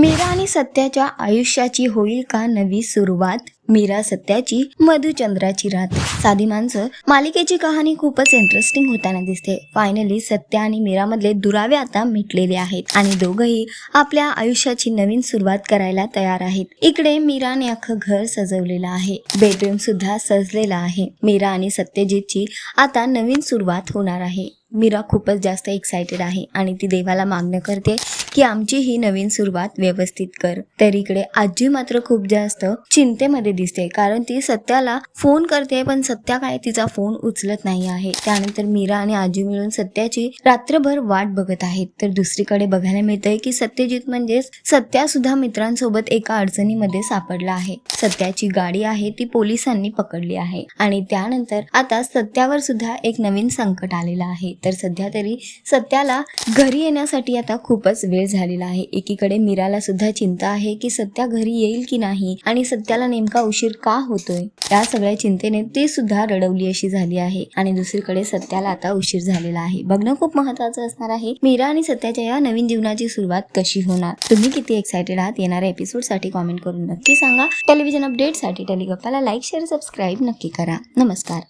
मीरा आणि सत्याच्या आयुष्याची होईल का नवी सुरुवात? मीरा सत्याची मधुचंद्राची रात. साधी माणसं. मालिकेची कहाणी खूपच इंटरेस्टिंग होताना दिसते. फायनली सत्या आणि मीरा मधले दुरावे आता मिटलेले आहेत. आणि दोघही आपल्या आयुष्याची नवीन सुरुवात करायला तयार आहेत. इकडे मीराने अख्खं घर सजवलेलं आहे. बेडरूम सुद्धा सजलेला आहे. मीरा आणि सत्यजितची आता नवीन सुरुवात होणार आहे. मीरा खूपच जास्त एक्सायटेड आहे आणि ती देवाला मागणं करते. की आमची ही नवीन सुरुवात व्यवस्थित कर. तर इकडे आजी मात्र खूप जास्त चिंतेमध्ये दिसते कारण ती सत्याला फोन करते पण सत्या काय तिचा फोन उचलत नाही आहे. त्यानंतर मीरा आणि आजी मिळून सत्याची रात्रभर वाट बघत आहेत. तर दुसरीकडे बघायला मिळतंय की सत्यजित म्हणजेच सत्या सुद्धा मित्रांसोबत एका अडचणीमध्ये सापडला आहे. सत्याची गाडी आहे ती पोलिसांनी पकडली आहे. आणि त्यानंतर आता सत्यावर सुद्धा एक नवीन संकट आलेलं आहे. तर सध्या तरी सत्याला घरी येण्यासाठी आता खूपच वेळ झालेला आहे. एकीकडे मीराला सुद्धा चिंता आहे की सत्या घरी येईल की नाही आणि सत्याला नेमका उशीर का होतोय? या सगळ्या चिंतेने ती सुद्धा रडवली अशी झाली आहे. आणि दुसरीकडे सत्याला आता उशीर झालेला आहे. बघणं खूप महत्वाचं असणार आहे. मीरा आणि सत्याच्या या नवीन जीवनाची सुरुवात कशी होणार? तुम्ही किती एक्सायटेड आहात येणाऱ्या एपिसोडसाठी कॉमेंट करून नक्की सांगा. टेलिव्हिजन अपडेटसाठी टेलिगप्पाला लाईक शेअर सबस्क्राईब नक्की करा. नमस्कार.